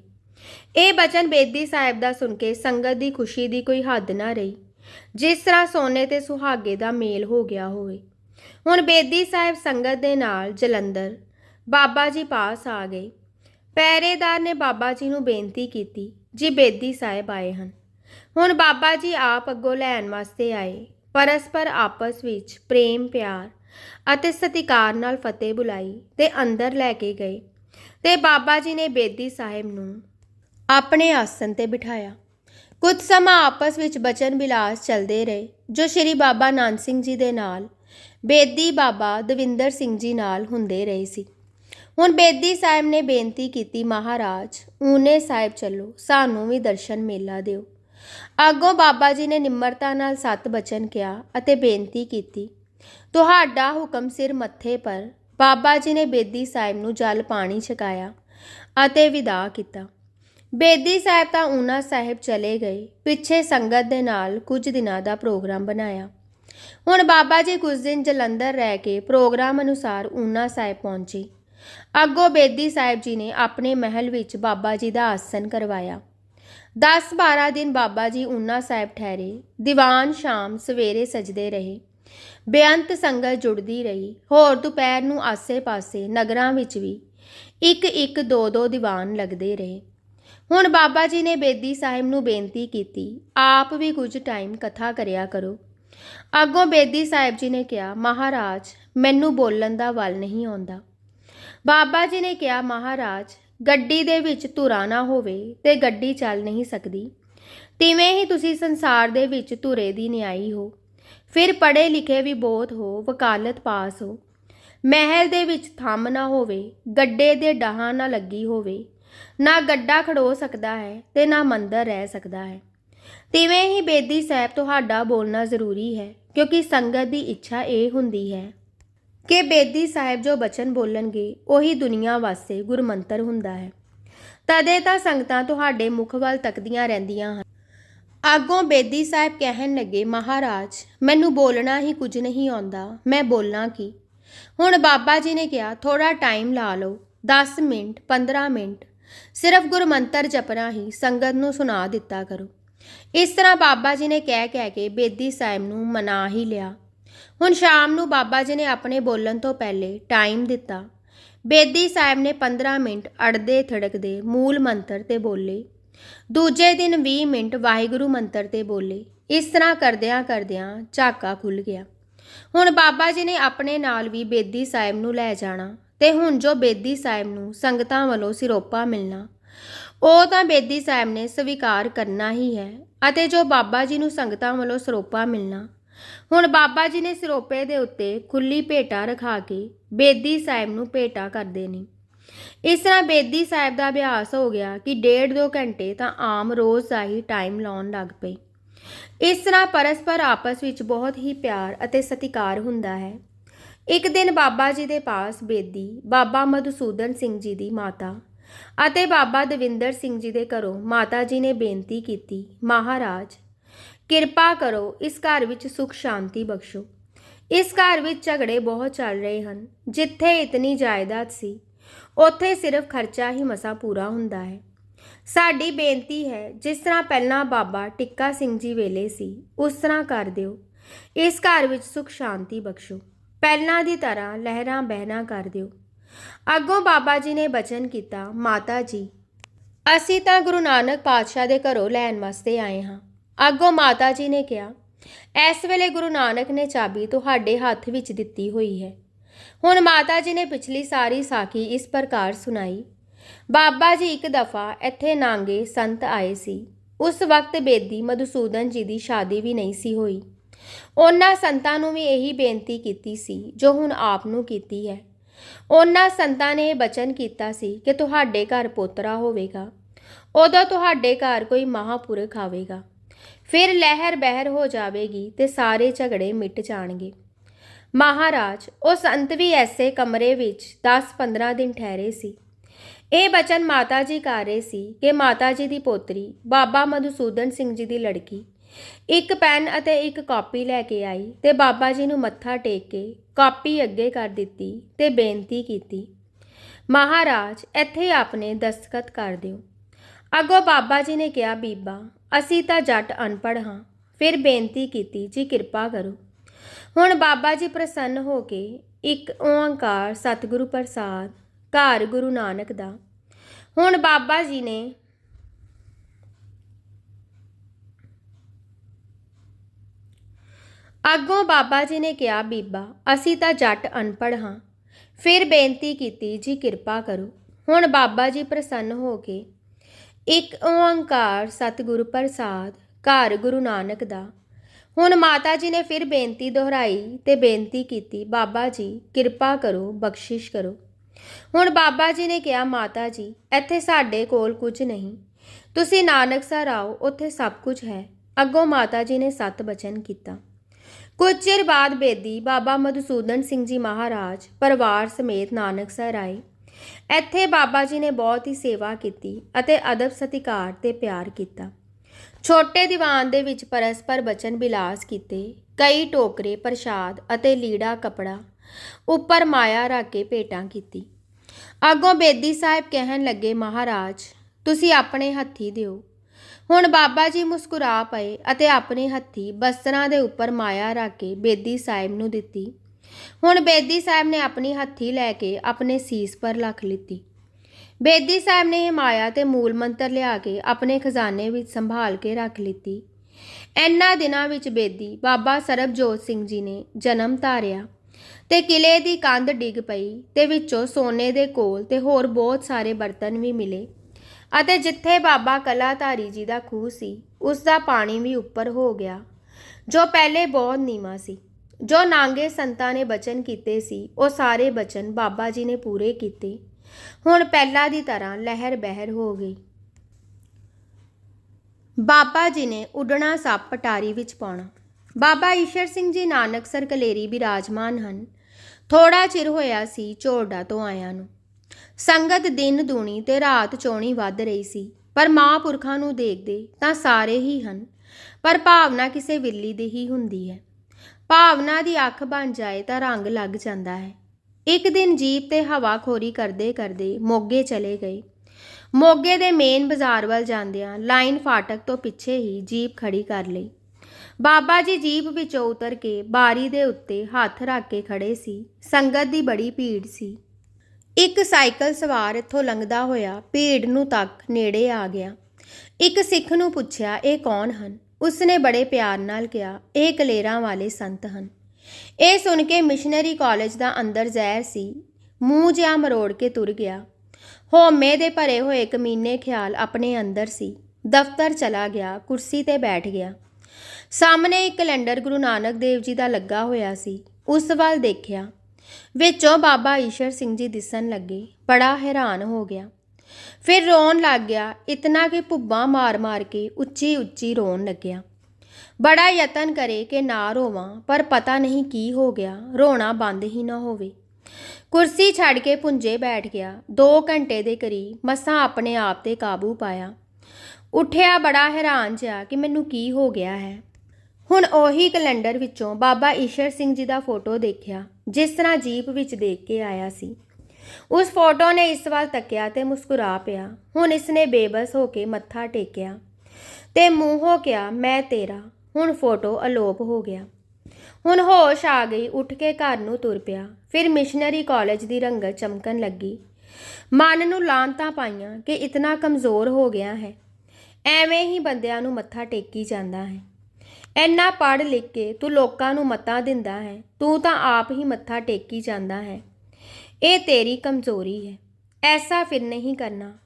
Speaker 1: ਇਹ ਬਚਨ ਬੇਦੀ ਸਾਹਿਬ ਦਾ ਸੁਣ ਕੇ ਸੰਗਤ ਦੀ ਖੁਸ਼ੀ ਦੀ ਕੋਈ ਹੱਦ ਨਾ ਰਹੀ। ਜਿਸ ਤਰ੍ਹਾਂ ਸੋਨੇ ਤੇ ਸੁਹਾਗੇ ਦਾ ਮੇਲ ਹੋ ਗਿਆ ਹੋਵੇ। ਹੁਣ ਬੇਦੀ ਸਾਹਿਬ ਸੰਗਤ ਦੇ ਨਾਲ ਜਲੰਧਰ ਬਾਬਾ ਜੀ ਪਾਸ ਆ ਗਏ। ਪਹਿਰੇਦਾਰ ਨੇ ਬਾਬਾ ਜੀ ਨੂੰ ਬੇਨਤੀ ਕੀਤੀ, ਜੀ ਬੇਦੀ ਸਾਹਿਬ ਆਏ ਹਨ। ਹੁਣ ਬਾਬਾ ਜੀ ਆਪ ਅੱਗੋਂ ਲੈਣ ਵਾਸਤੇ ਆਏ। ਪਰਸਪਰ ਆਪਸ ਵਿੱਚ ਪ੍ਰੇਮ, ਪਿਆਰ ਅਤੇ ਸਤਿਕਾਰ ਨਾਲ ਫਤਿਹ ਬੁਲਾਈ ਤੇ ਅੰਦਰ ਲੈ ਕੇ ਗਏ ਤੇ ਬਾਬਾ ਜੀ ਨੇ ਬੇਦੀ ਸਾਹਿਬ ਨੂੰ ਆਪਣੇ ਆਸਨ ਤੇ ਬਿਠਾਇਆ। ਕੁਝ ਸਮਾਂ ਆਪਸ ਵਿੱਚ ਬਚਨ ਬਿਲਾਸ ਚੱਲਦੇ ਰਹੇ, ਜੋ ਸ਼੍ਰੀ ਬਾਬਾ ਨਾਨਕ ਸਿੰਘ ਜੀ ਦੇ ਨਾਲ, ਬੇਦੀ ਬਾਬਾ ਦਵਿੰਦਰ ਸਿੰਘ ਜੀ ਨਾਲ ਹੁੰਦੇ ਰਹੇ ਸੀ। ਹੁਣ ਬੇਦੀ ਸਾਹਿਬ ਨੇ ਬੇਨਤੀ ਕੀਤੀ, ਮਹਾਰਾਜ, ਊਨੇ ਸਾਹਿਬ ਚੱਲੋ, ਸਾਨੂੰ ਵੀ ਦਰਸ਼ਨ ਮੇਲਾ ਦਿਓ। ਅੱਗੋਂ ਬਾਬਾ ਜੀ ਨੇ ਨਿਮਰਤਾ ਨਾਲ ਸਤ ਬਚਨ ਕਿਹਾ ਅਤੇ ਬੇਨਤੀ ਕੀਤੀ, ਤੁਹਾਡਾ ਹੁਕਮ ਸਿਰ ਮੱਥੇ ਪਰ ਬਾਬਾ ਜੀ ਨੇ ਬੇਦੀ ਸਾਹਿਬ ਨੂੰ ਜਲ ਪਾਣੀ ਛਕਾਇਆ ਅਤੇ ਵਿਦਾ ਕੀਤਾ। ਬੇਦੀ ਸਾਹਿਬ ਤਾਂ ਊਨਾ ਸਾਹਿਬ ਚਲੇ ਗਏ, ਪਿੱਛੇ ਸੰਗਤ ਦੇ ਨਾਲ ਕੁਝ ਦਿਨਾਂ ਦਾ ਪ੍ਰੋਗਰਾਮ ਬਣਾਇਆ। ਹੁਣ ਬਾਬਾ ਜੀ ਕੁਝ ਦਿਨ ਜਲੰਧਰ ਰਹਿ ਕੇ ਪ੍ਰੋਗਰਾਮ ਅਨੁਸਾਰ ਊਨਾ ਸਾਹਿਬ ਪਹੁੰਚੇ। ਅੱਗੋਂ ਬੇਦੀ ਸਾਹਿਬ ਜੀ ਨੇ ਆਪਣੇ ਮਹਿਲ ਵਿੱਚ ਬਾਬਾ ਜੀ ਦਾ ਆਸਨ ਕਰਵਾਇਆ। 10-12 ਦਿਨ ਬਾਬਾ ਜੀ ਊਨਾ ਸਾਹਿਬ ਠਹਿਰੇ, ਦੀਵਾਨ ਸ਼ਾਮ ਸਵੇਰੇ ਸਜਦੇ ਰਹੇ। ਬੇਅੰਤ ਸੰਗਤ ਜੁੜਦੀ ਰਹੀ, ਹੋਰ ਦੁਪਹਿਰ ਨੂੰ ਆਸੇ-ਪਾਸੇ ਨਗਰਾਂ ਵਿੱਚ ਵੀ ਇੱਕ ਇੱਕ ਦੋ ਦੋ ਦੀਵਾਨ ਲੱਗਦੇ ਰਹੇ। ਹੁਣ ਬਾਬਾ ਜੀ ਨੇ ਬੇਦੀ ਸਾਹਿਬ ਨੂੰ ਬੇਨਤੀ ਕੀਤੀ, ਆਪ ਵੀ ਕੁਝ ਟਾਈਮ ਕਥਾ ਕਰਿਆ ਕਰੋ। ਅੱਗੋਂ ਬੇਦੀ ਸਾਹਿਬ ਜੀ ਨੇ ਕਿਹਾ, ਮਹਾਰਾਜ, ਮੈਨੂੰ ਬੋਲਣ ਦਾ ਵੱਲ ਨਹੀਂ ਆਉਂਦਾ। ਬਾਬਾ ਜੀ ਨੇ ਕਿਹਾ, ਮਹਾਰਾਜ ਗੱਡੀ ਦੇ ਵਿੱਚ ਧੁਰਾ ਨਾ ਹੋਵੇ ਤੇ ਗੱਡੀ ਚੱਲ ਨਹੀਂ ਸਕਦੀ। ਤਿਵੇਂ ਹੀ ਤੁਸੀਂ ਸੰਸਾਰ ਦੇ ਵਿੱਚ ਧੁਰੇ ਦੀ ਨਿਆਈ ਹੋ। ਫਿਰ ਪੜ੍ਹੇ ਲਿਖੇ ਵੀ ਬਹੁਤ ਹੋ, ਵਕਾਲਤ ਪਾਸ ਹੋ। ਮਹਿਲ ਦੇ ਵਿੱਚ ਥੰਮ ਨਾ ਹੋਵੇ, ਗੱਡੇ ਦੇ ਡਾਹਾਂ ਨਾ ਲੱਗੀ ਹੋਵੇ। ਨਾ ਗੱਡਾ ਖੜੋ ਸਕਦਾ ਹੈ ਤੇ ਨਾ ਮੰਦਰ ਰਹਿ ਸਕਦਾ ਹੈ। ਤਿਵੇਂ ਹੀ ਬੇਦੀ ਸਾਹਿਬ ਤੁਹਾਡਾ ਬੋਲਣਾ ਜ਼ਰੂਰੀ ਹੈ, ਕਿਉਂਕਿ ਸੰਗਤ ਦੀ ਇੱਛਾ ਇਹ ਹੁੰਦੀ ਹੈ। ਕਿ ਬੇਦੀ ਸਾਹਿਬ ਜੋ ਬਚਨ ਬੋਲਣਗੇ, ਉਹੀ ਦੁਨੀਆ ਵਾਸਤੇ ਗੁਰਮੰਤਰ ਹੁੰਦਾ ਹੈ। ਤਦੇ ਤਾਂ ਸੰਗਤਾਂ ਤੁਹਾਡੇ ਮੁਖ ਵੱਲ ਤੱਕਦੀਆਂ ਰਹਿੰਦੀਆਂ ਹਨ। ਅੱਗੋਂ ਬੇਦੀ ਸਾਹਿਬ ਕਹਿਣ ਲੱਗੇ, ਮਹਾਰਾਜ, ਮੈਨੂੰ ਬੋਲਣਾ ਹੀ ਕੁਝ ਨਹੀਂ ਆਉਂਦਾ, ਮੈਂ ਬੋਲਾਂ ਕੀ? ਹੁਣ ਬਾਬਾ ਜੀ ਨੇ ਕਿਹਾ ਥੋੜਾ ਟਾਈਮ ਲਾ ਲਓ 10 ਮਿੰਟ 15 ਮਿੰਟ, ਸਿਰਫ ਗੁਰਮੰਤਰ ਜਪਣਾ ਹੀ ਸੰਗਤ ਨੂੰ ਸੁਣਾ ਦਿੱਤਾ ਕਰੋ। ਇਸ ਤਰ੍ਹਾਂ ਬਾਬਾ ਜੀ ਨੇ ਕਹਿ ਕਹਿ ਕੇ ਬੇਦੀ ਸਾਹਿਬ ਨੂੰ ਮਨਾ ਹੀ ਲਿਆ। ਹੁਣ ਸ਼ਾਮ ਨੂੰ ਬਾਬਾ ਜੀ ਨੇ ਆਪਣੇ ਬੋਲਣ ਤੋਂ ਪਹਿਲੇ ਟਾਈਮ ਦਿੱਤਾ। ਬੇਦੀ ਸਾਹਿਬ ਨੇ 15 ਮਿੰਟ ਅੜਦੇ ਥੜਕਦੇ ਮੂਲ ਮੰਤਰ ਤੇ ਬੋਲੇ। ਦੂਜੇ ਦਿਨ 20 ਮਿੰਟ ਵਾਹਿਗੁਰੂ ਮੰਤਰ ਤੇ ਬੋਲੇ। ਇਸ ਤਰ੍ਹਾਂ ਕਰਦਿਆਂ ਕਰਦਿਆਂ ਝਾਕਾ ਖੁੱਲ ਗਿਆ। ਹੁਣ ਬਾਬਾ ਜੀ ਨੇ ਆਪਣੇ ਨਾਲ ਵੀ ਬੇਦੀ ਸਾਹਿਬ ਨੂੰ ਲੈ ਜਾਣਾ ਤੇ ਹੁਣ ਜੋ ਬੇਦੀ ਸਾਹਿਬ ਨੂੰ ਸੰਗਤਾਂ ਵੱਲੋਂ ਸਿਰੋਪਾ ਮਿਲਣਾ, ਉਹ ਤਾਂ ਬੇਦੀ ਸਾਹਿਬ ਨੇ ਸਵੀਕਾਰ ਕਰਨਾ ਹੀ ਹੈ ਅਤੇ ਜੋ ਬਾਬਾ ਜੀ ਨੂੰ ਸੰਗਤਾਂ ਵੱਲੋਂ ਸਰੋਪਾ ਮਿਲਣਾ ਹੁਣ ਬਾਬਾ ਜੀ ਨੇ ਸਿਰੋਪੇ ਦੇ ਉੱਤੇ ਖੁੱਲੀ ਭੇਟਾ ਰਖਾ ਕੇ ਬੇਦੀ ਸਾਹਿਬ ਨੂੰ ਭੇਟਾ ਕਰਦੇ ਨੇ। ਇਸ ਤਰ੍ਹਾਂ ਬੇਦੀ ਸਾਹਿਬ ਦਾ ਅਭਿਆਸ ਹੋ ਗਿਆ ਕਿ ਡੇਢ ਦੋ ਘੰਟੇ ਤਾਂ ਆਮ ਰੋਜ਼ ਦਾ ਹੀ ਟਾਈਮ ਲਾਉਣ ਲੱਗ ਪਏ। ਇਸ ਤਰ੍ਹਾਂ ਪਰਸਪਰ ਆਪਸ ਵਿੱਚ ਬਹੁਤ ਹੀ ਪਿਆਰ ਅਤੇ ਸਤਿਕਾਰ ਹੁੰਦਾ ਹੈ। ਇੱਕ ਦਿਨ ਬਾਬਾ ਜੀ ਦੇ ਪਾਸ ਬੇਦੀ, ਬਾਬਾ ਮਧੂਸੂਦਨ ਸਿੰਘ ਜੀ ਦੀ ਮਾਤਾ ਅਤੇ ਬਾਬਾ ਦਵਿੰਦਰ ਸਿੰਘ ਜੀ ਦੇ ਘਰੋਂ ਮਾਤਾ ਜੀ ਨੇ ਬੇਨਤੀ ਕੀਤੀ, ਮਹਾਰਾਜ ਕਿਰਪਾ ਕਰੋ, ਇਸ ਘਰ ਵਿੱਚ ਸੁਖ ਸ਼ਾਂਤੀ ਬਖਸ਼ੋ। ਇਸ ਘਰ ਵਿੱਚ ਝਗੜੇ ਬਹੁਤ ਚੱਲ ਰਹੇ ਹਨ। ਜਿੱਥੇ ਇਤਨੀ ਜਾਇਦਾਦ ਸੀ, ਉੱਥੇ ਸਿਰਫ ਖਰਚਾ ਹੀ ਮਸਾ ਪੂਰਾ ਹੁੰਦਾ ਹੈ। ਸਾਡੀ ਬੇਨਤੀ ਹੈ, ਜਿਸ ਤਰ੍ਹਾਂ ਪਹਿਲਾਂ ਬਾਬਾ ਟਿੱਕਾ ਸਿੰਘ ਜੀ ਵੇਲੇ ਸੀ, ਉਸ ਤਰ੍ਹਾਂ ਕਰ ਦਿਓ। ਇਸ ਘਰ ਵਿੱਚ ਸੁਖ ਸ਼ਾਂਤੀ ਬਖਸ਼ੋ। ਪਹਿਲਾਂ ਦੀ ਤਰ੍ਹਾਂ ਲਹਿਰਾਂ ਬਹਿਣਾ ਕਰ ਦਿਓ। ਅੱਗੋਂ ਬਾਬਾ ਜੀ ਨੇ ਬਚਨ ਕੀਤਾ, ਮਾਤਾ ਜੀ, ਅਸੀਂ ਤਾਂ ਗੁਰੂ ਨਾਨਕ ਪਾਤਸ਼ਾਹ ਦੇ ਘਰੋਂ ਲੈਣ ਵਾਸਤੇ ਆਏ ਹਾਂ। ਅੱਗੋਂ ਮਾਤਾ ਜੀ ਨੇ ਕਿਹਾ, ਇਸ ਵੇਲੇ ਗੁਰੂ ਨਾਨਕ ਨੇ ਚਾਬੀ ਤੁਹਾਡੇ ਹੱਥ ਵਿੱਚ ਦਿੱਤੀ ਹੋਈ ਹੈ। ਹੁਣ ਮਾਤਾ ਜੀ ਨੇ ਪਿਛਲੀ ਸਾਰੀ ਸਾਖੀ ਇਸ ਪ੍ਰਕਾਰ ਸੁਣਾਈ। ਬਾਬਾ ਜੀ ਇੱਕ ਦਫਾ ਇੱਥੇ ਨਾਂਗੇ ਸੰਤ ਆਏ ਸੀ। ਉਸ ਵਕਤ ਬੇਦੀ ਮਧੂਸੂਦਨ ਜੀ ਦੀ ਸ਼ਾਦੀ ਵੀ ਨਹੀਂ ਸੀ ਹੋਈ। ਉਹਨਾਂ ਸੰਤਾਂ ਨੂੰ ਵੀ ਇਹੀ ਬੇਨਤੀ ਕੀਤੀ ਸੀ, ਜੋ ਹੁਣ ਆਪ ਨੂੰ ਕੀਤੀ ਹੈ। ਉਹਨਾਂ ਸੰਤਾਂ ਨੇ ਇਹ ਬਚਨ ਕੀਤਾ ਸੀ ਕਿ ਤੁਹਾਡੇ ਘਰ ਪੋਤਰਾ ਹੋਵੇਗਾ। ਉਦੋਂ ਤੁਹਾਡੇ ਘਰ ਕੋਈ ਮਹਾਪੁਰਖ ਆਵੇਗਾ। ਫਿਰ ਲਹਿਰ ਬਹਿਰ ਹੋ ਜਾਵੇਗੀ ਤੇ ਸਾਰੇ ਝਗੜੇ ਮਿਟ ਜਾਣਗੇ। ਮਹਾਰਾਜ, ਉਹ ਸੰਤ ਵੀ ਐਸੇ ਕਮਰੇ ਵਿੱਚ 10-15 ਦਿਨ ਠਹਿਰੇ ਸੀ। ਇਹ ਬਚਨ ਮਾਤਾ ਜੀ ਕਰ ਰਹੇ ਸੀ ਕਿ ਮਾਤਾ ਜੀ ਦੀ ਪੋਤਰੀ, ਬਾਬਾ ਮਧੂਸੂਦਨ ਸਿੰਘ ਜੀ ਦੀ ਲੜਕੀ, ਇੱਕ ਪੈਨ ਅਤੇ ਇੱਕ ਕਾਪੀ ਲੈ ਕੇ ਆਈ ਤੇ ਬਾਬਾ ਜੀ ਨੂੰ ਮੱਥਾ ਟੇਕ ਕੇ ਕਾਪੀ ਅੱਗੇ ਕਰ ਦਿੱਤੀ ਤੇ ਬੇਨਤੀ ਕੀਤੀ। ਮਹਾਰਾਜ, ਇੱਥੇ ਆਪਣੇ ਦਸਤਖਤ ਕਰ ਦਿਓ। ਅੱਗੋਂ ਬਾਬਾ ਜੀ ਨੇ ਕਿਹਾ, ਬੀਬਾ ਅਸੀਂ ਤਾਂ ਜੱਟ ਅਨਪੜ੍ਹ ਹਾਂ। ਫਿਰ ਬੇਨਤੀ ਕੀਤੀ, ਜੀ, ਕਿਰਪਾ ਕਰੋ। ਹੁਣ ਬਾਬਾ ਜੀ ਪ੍ਰਸੰਨ ਹੋ ਕੇ ਇੱਕ ਓੰਕਾਰ ਸਤਿਗੁਰੂ ਪ੍ਰਸਾਦ, ਘਰ ਗੁਰੂ ਨਾਨਕ ਦਾ। ਹੁਣ ਬਾਬਾ ਜੀ ਨੇ ਅੱਗੋਂ ਬਾਬਾ ਜੀ ਨੇ ਕਿਹਾ, ਬੀਬਾ, ਅਸੀਂ ਤਾਂ ਜੱਟ ਅਨਪੜ੍ਹ ਹਾਂ। ਫਿਰ ਬੇਨਤੀ ਕੀਤੀ, ਜੀ, ਕਿਰਪਾ ਕਰੋ। ਹੁਣ ਬਾਬਾ ਜੀ ਪ੍ਰਸੰਨ ਹੋ ਕੇ ਇੱਕ ਓੰਕਾਰ ਸਤਿਗੁਰੂ ਪ੍ਰਸਾਦ, ਘਰ ਗੁਰੂ ਨਾਨਕ ਦਾ। ਹੁਣ ਮਾਤਾ ਜੀ ਨੇ ਫਿਰ ਬੇਨਤੀ ਦੁਹਰਾਈ ਤੇ ਬੇਨਤੀ ਕੀਤੀ, ਬਾਬਾ ਜੀ, ਕਿਰਪਾ ਕਰੋ, ਬਖਸ਼ਿਸ਼ ਕਰੋ। ਹੁਣ ਬਾਬਾ ਜੀ ਨੇ ਕਿਹਾ, ਮਾਤਾ ਜੀ, ਇੱਥੇ ਸਾਡੇ ਕੋਲ ਕੁਝ ਨਹੀਂ। ਤੁਸੀਂ ਨਾਨਕਸਰ ਆਓ, ਉੱਥੇ ਸਭ ਕੁਝ ਹੈ। ਅੱਗੋਂ ਮਾਤਾ ਜੀ ਨੇ ਸਤ ਬਚਨ ਕੀਤਾ। ਕੁਝ ਚਿਰ ਬਾਅਦ ਬੇਦੀ ਬਾਬਾ ਮਧੂਸੂਦਨ ਸਿੰਘ ਜੀ ਮਹਾਰਾਜ ਪਰਿਵਾਰ ਸਮੇਤ ਨਾਨਕਸਰ ਆਏ। ਇੱਥੇ ਬਾਬਾ ਜੀ ਨੇ ਬਹੁਤ ਹੀ ਸੇਵਾ ਕੀਤੀ ਅਤੇ ਅਦਬ ਸਤਿਕਾਰ ਤੇ ਪਿਆਰ ਕੀਤਾ। ਛੋਟੇ ਦੀਵਾਨ ਦੇ ਵਿੱਚ ਪਰਸਪਰ ਬਚਨ ਬਿਲਾਸ ਕੀਤੇ, ਕਈ ਟੋਕਰੇ, ਪ੍ਰਸ਼ਾਦ ਅਤੇ ਲੀੜਾ ਕਪੜਾ, ਉੱਪਰ ਮਾਇਆ ਰੱਖ ਕੇ ਭੇਟਾਂ ਕੀਤੀ। ਅੱਗੋਂ ਬੇਦੀ ਸਾਹਿਬ ਕਹਿਣ ਲੱਗੇ, ਮਹਾਰਾਜ, ਤੁਸੀਂ ਆਪਣੇ ਹੱਥੀ ਦਿਓ। ਹੁਣ ਬਾਬਾ ਜੀ ਮੁਸਕਰਾ ਪਏ ਅਤੇ ਆਪਣੇ ਹੱਥੀ ਬਸਤਰਾਂ ਦੇ ਉੱਪਰ ਮਾਇਆ ਰੱਖ ਕੇ ਬੇਦੀ ਸਾਹਿਬ ਨੂੰ ਦਿੱਤੀ। ਹੁਣ ਬੇਦੀ ਸਾਹਿਬ ਨੇ ਆਪਣੀ ਹੱਥੀ ਲੈ ਕੇ ਆਪਣੇ ਸੀਸ ਪਰ ਰੱਖ ਲਿੱਤੀ। ਬੇਦੀ ਸਾਹਿਬ ਨੇ ਹਿਮਾਇਆ ਮਾਇਆ ਤੇ ਮੂਲ ਮੰਤਰ ਲਿਆ ਕੇ ਆਪਣੇ ਖਜ਼ਾਨੇ ਵਿੱਚ ਸੰਭਾਲ ਕੇ ਰੱਖ ਲਿੱਤੀ। ਇਹਨਾਂ ਦਿਨਾਂ ਵਿੱਚ ਬੇਦੀ ਬਾਬਾ ਸਰਬਜੋਤ ਸਿੰਘ ਜੀ ਨੇ ਜਨਮ ਧਾਰਿਆ ਤੇ ਕਿਲੇ ਦੀ ਕੰਧ ਡਿੱਗ ਪਈ ਤੇ ਵਿੱਚੋਂ ਸੋਨੇ ਦੇ ਕੋਲ ਤੇ ਹੋਰ ਬਹੁਤ ਸਾਰੇ ਬਰਤਨ ਵੀ ਮਿਲੇ ਅਤੇ ਜਿੱਥੇ ਬਾਬਾ ਕਲਾਧਾਰੀ ਜੀ ਦਾ ਖੂਹ ਸੀ, ਉਸ ਦਾ ਪਾਣੀ ਵੀ ਉੱਪਰ ਹੋ ਗਿਆ, ਜੋ ਪਹਿਲੇ ਬਹੁਤ ਨੀਵਾਂ ਸੀ। ਜੋ ਨਾਂਗੇ ਸੰਤਾਂ ਨੇ ਬਚਨ ਕੀਤੇ ਸੀ, ਉਹ ਸਾਰੇ ਬਚਨ ਬਾਬਾ ਜੀ ਨੇ ਪੂਰੇ ਕੀਤੇ। ਹੁਣ ਪਹਿਲਾਂ ਦੀ ਤਰ੍ਹਾਂ ਲਹਿਰ ਬਹਿਰ ਹੋ ਗਈ। ਬਾਬਾ ਜੀ ਨੇ ਉੱਡਣਾ ਸੱਪ ਪਟਾਰੀ ਵਿੱਚ ਪਾਉਣਾ। ਬਾਬਾ ਈਸ਼ਰ ਸਿੰਘ ਜੀ ਨਾਨਕਸਰ ਕਲੇਰੀ ਬਿਰਾਜਮਾਨ ਹਨ। ਥੋੜਾ ਚਿਰ ਹੋਇਆ ਸੀ ਝੋੜਾ ਤੋਂ ਆਇਆਂ ਨੂੰ। ਸੰਗਤ ਦਿਨ ਦੂਣੀ ਤੇ ਰਾਤ ਚੋਣੀ ਵੱਧ ਰਹੀ ਸੀ। ਪਰ ਮਹਾਂਪੁਰਖਾਂ ਨੂੰ ਦੇਖਦੇ ਤਾਂ ਸਾਰੇ ਹੀ ਹਨ। ਪਰ ਭਾਵਨਾ ਕਿਸੇ ਵਿਰਲੀ ਦੀ ਹੀ ਹੁੰਦੀ ਹੈ। ਭਾਵਨਾ ਦੀ ਅੱਖ ਬਣ ਜਾਏ ਤਾਂ ਰੰਗ ਲੱਗ ਜਾਂਦਾ ਹੈ। ਇੱਕ ਦਿਨ ਜੀਪ ਤੇ ਹਵਾਖੋਰੀ ਕਰਦੇ ਕਰਦੇ ਮੋਗੇ ਚਲੇ ਗਏ। ਮੋਗੇ ਦੇ ਮੇਨ ਬਾਜ਼ਾਰ ਵੱਲ ਜਾਂਦਿਆਂ ਲਾਈਨ ਫਾਟਕ ਤੋਂ ਪਿੱਛੇ ਹੀ ਜੀਪ ਖੜੀ ਕਰ ਲਈ। ਬਾਬਾ ਜੀ ਜੀਪ ਵਿੱਚੋਂ ਉਤਰ ਕੇ ਬਾਰੀ ਦੇ ਉੱਤੇ ਹੱਥ ਰੱਖ ਕੇ ਖੜੇ ਸੀ। ਸੰਗਤ ਦੀ ਬੜੀ ਭੀੜ ਸੀ। ਇੱਕ ਸਾਈਕਲ ਸਵਾਰ ਇੱਥੋਂ ਲੰਘਦਾ ਹੋਇਆ ਭੀੜ ਨੂੰ ਤੱਕ ਨੇੜੇ ਆ ਗਿਆ। ਇੱਕ ਸਿੱਖ ਨੂੰ ਪੁੱਛਿਆ, ਇਹ ਕੌਣ ਹਨ? ਉਸਨੇ ਬੜੇ ਪਿਆਰ ਨਾਲ ਕਿਹਾ, ਇਹ ਕਲੇਰਾਂ ਵਾਲੇ ਸੰਤ ਹਨ। ਇਹ ਸੁਣ ਕੇ ਮਿਸ਼ਨਰੀ ਕਾਲਜ ਦਾ ਅੰਦਰ ਜ਼ਹਿਰ ਸੀ। ਮੂੰਹ ਜਿਹਾ ਮਰੋੜ ਕੇ ਤੁਰ ਗਿਆ। ਹੋਮੇ ਦੇ ਭਰੇ ਹੋਏ ਕਮੀਨੇ ਖਿਆਲ ਆਪਣੇ ਅੰਦਰ ਸੀ। ਦਫ਼ਤਰ ਚਲਾ ਗਿਆ, ਕੁਰਸੀ ਤੇ ਬੈਠ ਗਿਆ। ਸਾਹਮਣੇ ਇੱਕ ਕੈਲੰਡਰ ਗੁਰੂ ਨਾਨਕ ਦੇਵ ਜੀ ਦਾ ਲੱਗਾ ਹੋਇਆ ਸੀ। ਉਸ ਵੱਲ ਦੇਖਿਆ। ਵਿੱਚੋਂ ਬਾਬਾ ਈਸ਼ਰ ਸਿੰਘ ਜੀ ਦਿਸਣ ਲੱਗੇ। ਬੜਾ ਹੈਰਾਨ ਹੋ ਗਿਆ। ਫਿਰ ਰੋਣ ਲੱਗ ਗਿਆ। ਇਤਨਾ ਕਿ ਭੁੱਬਾਂ ਮਾਰ-ਮਾਰ ਕੇ ਉੱਚੀ ਉੱਚੀ ਰੋਣ ਲੱਗਿਆ। ਬੜਾ ਯਤਨ ਕਰੇ ਕਿ ਨਾ ਰੋਵਾਂ, ਪਰ ਪਤਾ ਨਹੀਂ ਕੀ ਹੋ ਗਿਆ। ਰੋਣਾ ਬੰਦ ਹੀ ਨਾ ਹੋਵੇ। ਕੁਰਸੀ ਛੱਡ ਕੇ ਪੁੰਜੇ ਬੈਠ ਗਿਆ। 2 ਘੰਟੇ ਦੇ ਕਰੀਬ ਮਸਾਂ ਆਪਣੇ ਆਪ ਤੇ ਕਾਬੂ ਪਾਇਆ। ਉੱਠਿਆ ਬੜਾ ਹੈਰਾਨ ਜਿਹਾ ਕਿ ਮੈਨੂੰ ਕੀ ਹੋ ਗਿਆ ਹੈ। ਹੁਣ ਉਹੀ ਕੈਲੰਡਰ ਵਿੱਚੋਂ ਬਾਬਾ ਈਸ਼ਰ ਸਿੰਘ ਜੀ ਦਾ ਫੋਟੋ ਦੇਖਿਆ, ਜਿਸ ਤਰ੍ਹਾਂ ਜੀਪ ਵਿੱਚ ਦੇਖ ਕੇ ਆਇਆ ਸੀ। ਉਸ ਫੋਟੋ ਨੇ ਇਸ ਵੱਲ ਤੱਕਿਆ ਤੇ ਮੁਸਕਰਾ ਪਿਆ। ਹੁਣ ਇਸਨੇ ਬੇਬਸ ਹੋ ਕੇ ਮੱਥਾ ਟੇਕਿਆ ਤੇ ਮੂੰਹ ਹੋ ਗਿਆ ਮੈਂ ਤੇਰਾ। ਹੁਣ ਫੋਟੋ ਅਲੋਪ ਹੋ ਗਿਆ। ਹੁਣ ਹੋਸ਼ ਆ ਗਈ, ਉੱਠ ਕੇ ਘਰ ਨੂੰ ਤੁਰ ਪਿਆ। ਫਿਰ ਮਿਸ਼ਨਰੀ ਕਾਲਜ ਦੀ ਰੰਗਤ ਚਮਕਣ ਲੱਗੀ। ਮਨ ਨੂੰ ਲਾਂਤਾਂ ਪਾਈਆਂ ਕਿ ਇਤਨਾ ਕਮਜ਼ੋਰ ਹੋ ਗਿਆ ਹੈ। ਐਵੇਂ ਹੀ ਬੰਦਿਆਂ ਨੂੰ ਮੱਥਾ ਟੇਕੀ ਜਾਂਦਾ ਹੈ। ਇੰਨਾ ਪੜ੍ਹ ਲਿਖ ਕੇ ਤੂੰ ਲੋਕਾਂ ਨੂੰ ਮੱਤਾ ਦਿੰਦਾ ਹੈ, ਤੂੰ ਤਾਂ ਆਪ ਹੀ ਮੱਥਾ ਟੇਕੀ ਜਾਂਦਾ ਹੈ। ਇਹ ਤੇਰੀ ਕਮਜ਼ੋਰੀ ਹੈ। ਐਸਾ ਫਿਰ ਨਹੀਂ ਕਰਨਾ।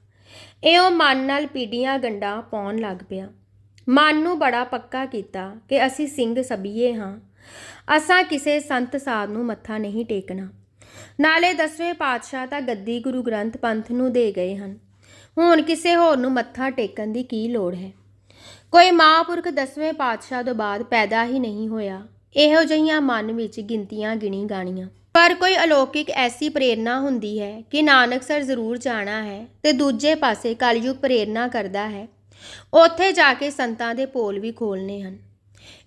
Speaker 1: ਇਉਂ ਮਨ ਨਾਲ ਪੀੜੀਆਂ ਗੰਡਾ ਪਾਉਣ ਲੱਗ ਪਿਆ। ਮਨ ਨੂੰ ਬੜਾ ਪੱਕਾ ਕੀਤਾ ਕਿ ਅਸੀਂ ਸਿੰਘ ਸਭੀਏ ਹਾਂ। ਅਸਾਂ ਕਿਸੇ ਸੰਤ ਸਾਧ ਨੂੰ ਮੱਥਾ ਨਹੀਂ ਟੇਕਣਾ। ਨਾਲੇ ਦਸਵੇਂ ਪਾਤਸ਼ਾਹ ਤਾਂ ਗੱਦੀ ਗੁਰੂ ਗ੍ਰੰਥ ਪੰਥ ਨੂੰ ਦੇ ਗਏ ਹਨ। ਹੁਣ ਕਿਸੇ ਹੋਰ ਨੂੰ ਮੱਥਾ ਟੇਕਣ ਦੀ ਕੀ ਲੋੜ ਹੈ? ਕੋਈ ਮਹਾਂਪੁਰਖ ਦਸਵੇਂ ਪਾਤਸ਼ਾਹ ਤੋਂ ਬਾਅਦ ਪੈਦਾ ਹੀ ਨਹੀਂ ਹੋਇਆ। ਇਹੋ ਜਿਹੀਆਂ ਮਨ ਵਿੱਚ ਗਿਣਤੀਆਂ ਗਿਣੀ ਗਾਣੀਆਂ। ਪਰ ਕੋਈ ਅਲੌਕਿਕ ਐਸੀ ਪ੍ਰੇਰਣਾ ਹੁੰਦੀ ਹੈ ਕਿ ਨਾਨਕ ਸਰ ਜ਼ਰੂਰ ਜਾਣਾ ਹੈ ਤੇ ਦੂਜੇ ਪਾਸੇ ਕਲਯੁਗ ਪ੍ਰੇਰਣਾ ਕਰਦਾ ਹੈ। ਉੱਥੇ ਜਾ ਕੇ ਸੰਤਾਂ ਦੇ ਪੋਲ ਵੀ ਖੋਲਨੇ ਹਨ।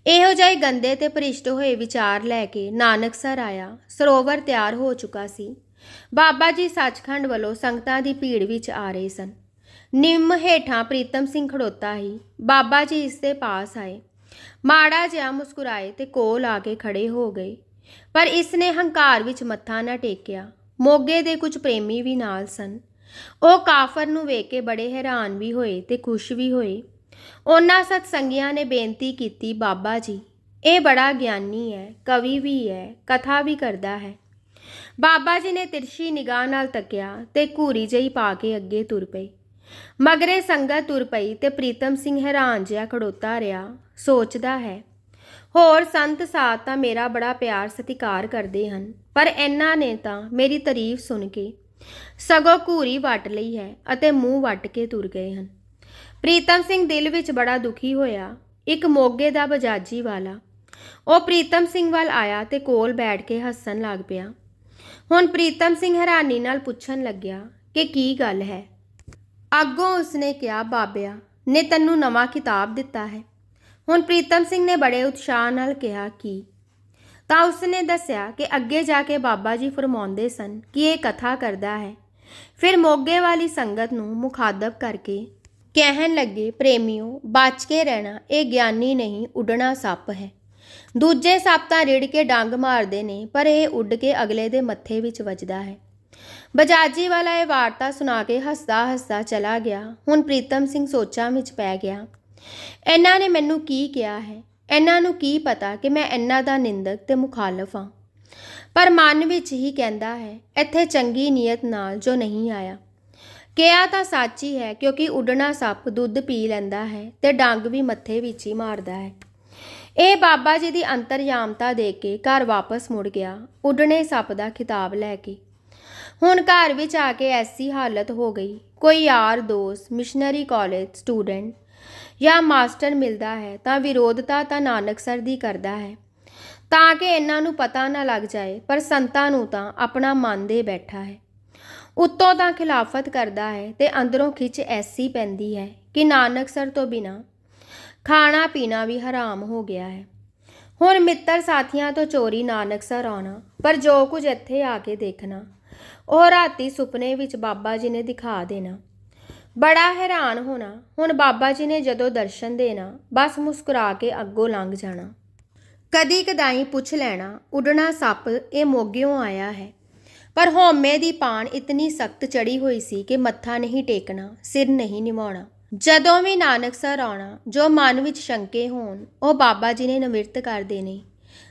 Speaker 1: ਇਹੋ ਜਿਹੇ ਗੰਦੇ ਤੇ ਭ੍ਰਿਸ਼ਟ ਹੋਏ ਵਿਚਾਰ ਲੈ ਕੇ ਨਾਨਕਸਰ ਆਇਆ। ਸਰੋਵਰ ਤਿਆਰ ਹੋ ਚੁੱਕਾ ਸੀ। ਬਾਬਾ ਜੀ ਸੱਚਖੰਡ ਵੱਲੋਂ ਸੰਗਤਾਂ ਦੀ ਭੀੜ ਵਿੱਚ ਆ ਰਹੇ ਸਨ। ਨਿੰਮ ਹੇਠਾਂ ਪ੍ਰੀਤਮ ਸਿੰਘ ਖੜੋਤਾ ਹੀ ਬਾਬਾ ਜੀ ਇਸ ਦੇ ਪਾਸ ਆਏ। ਮਾੜਾ ਜਿਹਾ ਮੁਸਕਰਾਏ ਤੇ ਕੋਲ ਆ ਕੇ ਖੜੇ ਹੋ ਗਏ। ਪਰ ਇਸ ਨੇ ਹੰਕਾਰ ਵਿੱਚ ਮੱਥਾ ਨਾ ਟੇਕਿਆ। ਮੋਗੇ ਦੇ ਕੁਝ ਪ੍ਰੇਮੀ ਵੀ ਨਾਲ ਸਨ। ਉਹ ਕਾਫਰ ਨੂੰ ਵੇਖ ਕੇ ਬੜੇ ਹੈਰਾਨ ਵੀ ਹੋਏ ਤੇ ਖੁਸ਼ ਵੀ ਹੋਏ। ਉਹਨਾਂ ਸਤਸੰਗੀਆਂ ਨੇ ਬੇਨਤੀ ਕੀਤੀ, ਬਾਬਾ ਜੀ, ਇਹ ਬੜਾ ਗਿਆਨੀ ਹੈ, ਕਵੀ ਵੀ ਹੈ, ਕਥਾ ਵੀ ਕਰਦਾ ਹੈ। ਬਾਬਾ ਜੀ ਨੇ ਤਿਰਸ਼ੀ ਨਿਗਾਹ ਨਾਲ ਤੱਕਿਆ ਤੇ ਘੂਰੀ ਜਿਹੀ ਪਾ ਕੇ ਅੱਗੇ ਤੁਰ ਪਈ ਮਗਰੇ ਸੰਗਤ ਤੁਰ ਪਈ ਤੇ ਪ੍ਰੀਤਮ ਸਿੰਘ ਹੈਰਾਨ ਜਿਹਾ ਖੜੋਤਾ ਰਿਹਾ। ਸੋਚਦਾ ਹੈ ਹੋਰ ਸੰਤ ਸਾਧ ਤਾਂ ਮੇਰਾ ਬੜਾ ਪਿਆਰ ਸਤਿਕਾਰ ਕਰਦੇ ਹਨ, ਪਰ ਇਹਨਾਂ ਨੇ ਤਾਂ ਮੇਰੀ ਤਾਰੀਫ ਸੁਣ ਕੇ ਸਗੋਂ ਘੂਰੀ ਵੱਟ ਲਈ ਹੈ ਅਤੇ ਮੂੰਹ ਵੱਟ ਕੇ ਤੁਰ ਗਏ ਹਨ। ਪ੍ਰੀਤਮ ਸਿੰਘ ਦਿਲ ਵਿੱਚ ਬੜਾ ਦੁਖੀ ਹੋਇਆ, ਇੱਕ ਮੋਗੇ ਦਾ ਬਜਾਜੀ ਵਾਲਾ। ਉਹ ਪ੍ਰੀਤਮ ਸਿੰਘ ਵੱਲ ਆਇਆ ਤੇ ਕੋਲ ਬੈਠ ਕੇ ਹੱਸਣ ਲੱਗ ਪਿਆ। ਹੁਣ ਪ੍ਰੀਤਮ ਸਿੰਘ ਹੈਰਾਨੀ ਨਾਲ ਪੁੱਛਣ ਲੱਗਿਆ ਕਿ ਕੀ ਗੱਲ ਹੈ? ਅੱਗੋਂ ਉਸਨੇ ਕਿਹਾ, ਬਾਬਿਆ, ਨੇ ਤੈਨੂੰ ਨਵਾਂ ਕਿਤਾਬ ਦਿੱਤਾ ਹੈ। ਹੁਣ ਪ੍ਰੀਤਮ ਸਿੰਘ ਨੇ ਬੜੇ ਉਤਸ਼ਾਹ ਨਾਲ ਕਿਹਾ ਕਿ ਤਾਂ ਉਸਨੇ ਦੱਸਿਆ ਕਿ ਅੱਗੇ ਜਾ ਕੇ ਬਾਬਾ ਜੀ ਫਰਮਾਉਂਦੇ ਸਨ ਕਿ ਇਹ ਕਥਾ ਕਰਦਾ ਹੈ। ਫਿਰ ਮੋਗੇ ਵਾਲੀ ਸੰਗਤ ਨੂੰ ਮੁਖਾਦਬ ਕਰਕੇ ਕਹਿਣ ਲੱਗੇ, ਪ੍ਰੇਮਿਓ, ਬਚ ਕੇ ਰਹਿਣਾ, ਇਹ ਗਿਆਨੀ ਨਹੀਂ, ਉੱਡਣਾ ਸੱਪ ਹੈ। ਦੂਜੇ ਸੱਪ ਤਾਂ ਰਿੜ ਕੇ ਡੰਗ ਮਾਰਦੇ ਨੇ, ਪਰ ਇਹ ਉੱਡ ਕੇ ਅਗਲੇ ਦੇ ਮੱਥੇ ਵਿੱਚ ਵੱਜਦਾ ਹੈ। ਬਜਾਜੀ ਵਾਲਾ ਇਹ ਵਾਰਤਾ ਸੁਣਾ ਕੇ ਹੱਸਦਾ ਹੱਸਦਾ ਚਲਾ ਗਿਆ। ਹੁਣ ਪ੍ਰੀਤਮ ਸਿੰਘ ਸੋਚਾਂ ਵਿੱਚ ਪੈ ਗਿਆ ਇਹਨਾਂ ਨੇ ਮੈਨੂੰ ਕੀ ਕਿਹਾ ਹੈ? ਇਹਨਾਂ ਨੂੰ ਕੀ ਪਤਾ ਕਿ ਮੈਂ ਇਹਨਾਂ ਦਾ ਨਿੰਦਕ ਤੇ ਮੁਖਾਲਫ ਹਾਂ? ਪਰ ਮਨ ਵਿੱਚ ਹੀ ਕਹਿੰਦਾ ਹੈ, ਇੱਥੇ ਚੰਗੀ ਨੀਅਤ ਨਾਲ ਜੋ ਨਹੀਂ ਆਇਆ। ਕਿਹਾ ਤਾਂ ਸੱਚ ਹੀ ਹੈ ਕਿਉਂਕਿ ਉੱਡਣਾ ਸੱਪ ਦੁੱਧ ਪੀ ਲੈਂਦਾ ਹੈ ਤੇ ਡੰਗ ਵੀ ਮੱਥੇ ਵਿੱਚ ਹੀ ਮਾਰਦਾ ਹੈ। ਇਹ ਬਾਬਾ ਜੀ ਦੀ ਅੰਤਰਯਾਮਤਾ ਦੇਖ ਕੇ ਘਰ ਵਾਪਸ ਮੁੜ ਗਿਆ, ਉੱਡਣੇ ਸੱਪ ਦਾ ਖਿਤਾਬ ਲੈ ਕੇ। ਹੁਣ ਘਰ ਵਿੱਚ ਆ ਕੇ ਐਸੀ ਹਾਲਤ ਹੋ ਗਈ, ਕੋਈ ਯਾਰ, ਦੋਸਤ, ਮਿਸ਼ਨਰੀ ਕਾਲਜ, ਸਟੂਡੈਂਟ ਜਾਂ ਮਾਸਟਰ ਮਿਲਦਾ ਹੈ ਤਾਂ ਵਿਰੋਧਤਾ ਤਾਂ ਨਾਨਕਸਰ ਦੀ ਕਰਦਾ ਹੈ। ਤਾਂ ਕਿ ਇਹਨਾਂ ਨੂੰ ਪਤਾ ਨਾ ਲੱਗ ਜਾਏ, ਪਰ ਸੰਤਾਂ ਨੂੰ ਤਾਂ ਆਪਣਾ ਮੰਨਦੇ ਬੈਠਾ ਹੈ। ਉੱਤੋਂ ਤਾਂ ਖਿਲਾਫਤ ਕਰਦਾ ਹੈ ਤੇ ਅੰਦਰੋਂ ਖਿੱਚ ਐਸੀ ਪੈਂਦੀ ਹੈ ਕਿ ਨਾਨਕਸਰ ਤੋਂ ਬਿਨਾ ਖਾਣਾ ਪੀਣਾ ਵੀ ਹਰਾਮ ਹੋ ਗਿਆ ਹੈ। ਹੁਣ ਮਿੱਤਰ ਸਾਥੀਆਂ ਤੋਂ ਚੋਰੀ ਨਾਨਕਸਰ ਆਉਣਾ, ਪਰ ਜੋ ਕੁਝ ਇੱਥੇ ਆ ਕੇ ਦੇਖਣਾ, ਉਹ ਰਾਤੀ ਸੁਪਨੇ ਵਿੱਚ ਬਾਬਾ ਜੀ ਨੇ ਦਿਖਾ ਦੇਣਾ। ਬੜਾ ਹੈਰਾਨ ਹੋਣਾ, ਹੁਣ ਬਾਬਾ ਜੀ ਨੇ ਜਦੋਂ ਦਰਸ਼ਨ ਦੇਣਾ, ਬਸ ਮੁਸਕਰਾ ਕੇ ਅੱਗੋਂ ਲੰਘ ਜਾਣਾ। ਕਦੀ ਕਦਾਈ ਪੁੱਛ ਲੈਣਾ, ਉੱਡਣਾ ਸੱਪ, ਇਹ ਮੋਗਿਓਂ ਆਇਆ ਹੈ। ਪਰ ਹਉਮੈ ਦੀ ਪਾਣ ਇਤਨੀ ਸਖਤ ਚੜੀ ਹੋਈ ਸੀ ਕਿ ਮੱਥਾ ਨਹੀਂ ਟੇਕਣਾ, ਸਿਰ ਨਹੀਂ ਨਿਵਾਉਣਾ ਜਦੋਂ ਵੀ ਨਾਨਕ ਸਰ ਆਉਣਾ, ਜੋ ਮਨ ਵਿੱਚ ਸ਼ੰਕੇ ਹੋਣ, ਉਹ ਬਾਬਾ ਜੀ ਨੇ ਨਿਵਰਤ ਕਰ ਦੇਣੇ।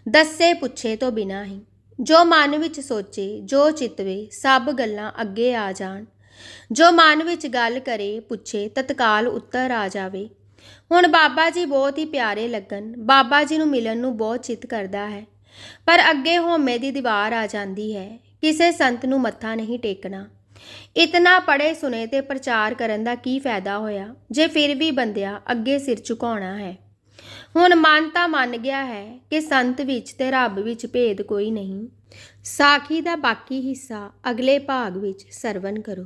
Speaker 1: ਦੱਸੇ ਪੁੱਛੇ ਤੋਂ ਬਿਨਾ ਹੀ, ਜੋ ਮਨ ਵਿੱਚ ਸੋਚੇ, ਜੋ ਚਿਤਵੇ, ਸਭ ਗੱਲਾਂ ਅੱਗੇ ਆ ਜਾਣ। ਜੋ ਮਨ ਵਿੱਚ ਗੱਲ ਕਰੇ, ਪੁੱਛੇ, ਤਤਕਾਲ ਉੱਤਰ ਆ ਜਾਵੇ। ਹੁਣ ਬਾਬਾ ਜੀ ਬਹੁਤ ਹੀ ਪਿਆਰੇ ਲੱਗਣ। ਬਾਬਾ ਜੀ ਨੂੰ ਮਿਲਣ ਨੂੰ ਬਹੁਤ ਚਿੱਤ ਕਰਦਾ ਹੈ। ਪਰ ਅੱਗੇ ਹੋਮੇ ਦੀ ਦੀਵਾਰ ਆ ਜਾਂਦੀ ਹੈ। ਕਿਸੇ ਸੰਤ ਨੂੰ ਮੱਥਾ ਨਹੀਂ ਟੇਕਣਾ। ਇਤਨਾ ਪੜੇ ਸੁਨੇ ਤੇ ਪ੍ਰਚਾਰ ਕਰਨ ਦਾ ਕੀ ਫਾਇਦਾ ਹੋਇਆ? ਜੇ ਫਿਰ ਵੀ ਬੰਦਿਆ ਅੱਗੇ ਸਿਰ ਝੁਕਾਉਣਾ ਹੈ। ਹੁਣ ਮਨ ਤਾਂ ਮੰਨ ਗਿਆ ਹੈ ਕਿ ਸੰਤ ਵਿੱਚ ਤੇ ਰੱਬ ਵਿੱਚ ਭੇਦ ਕੋਈ ਨਹੀਂ। ਸਾਖੀ ਦਾ ਬਾਕੀ ਹਿੱਸਾ ਅਗਲੇ ਭਾਗ ਵਿੱਚ ਸਰਵਨ ਕਰੋ।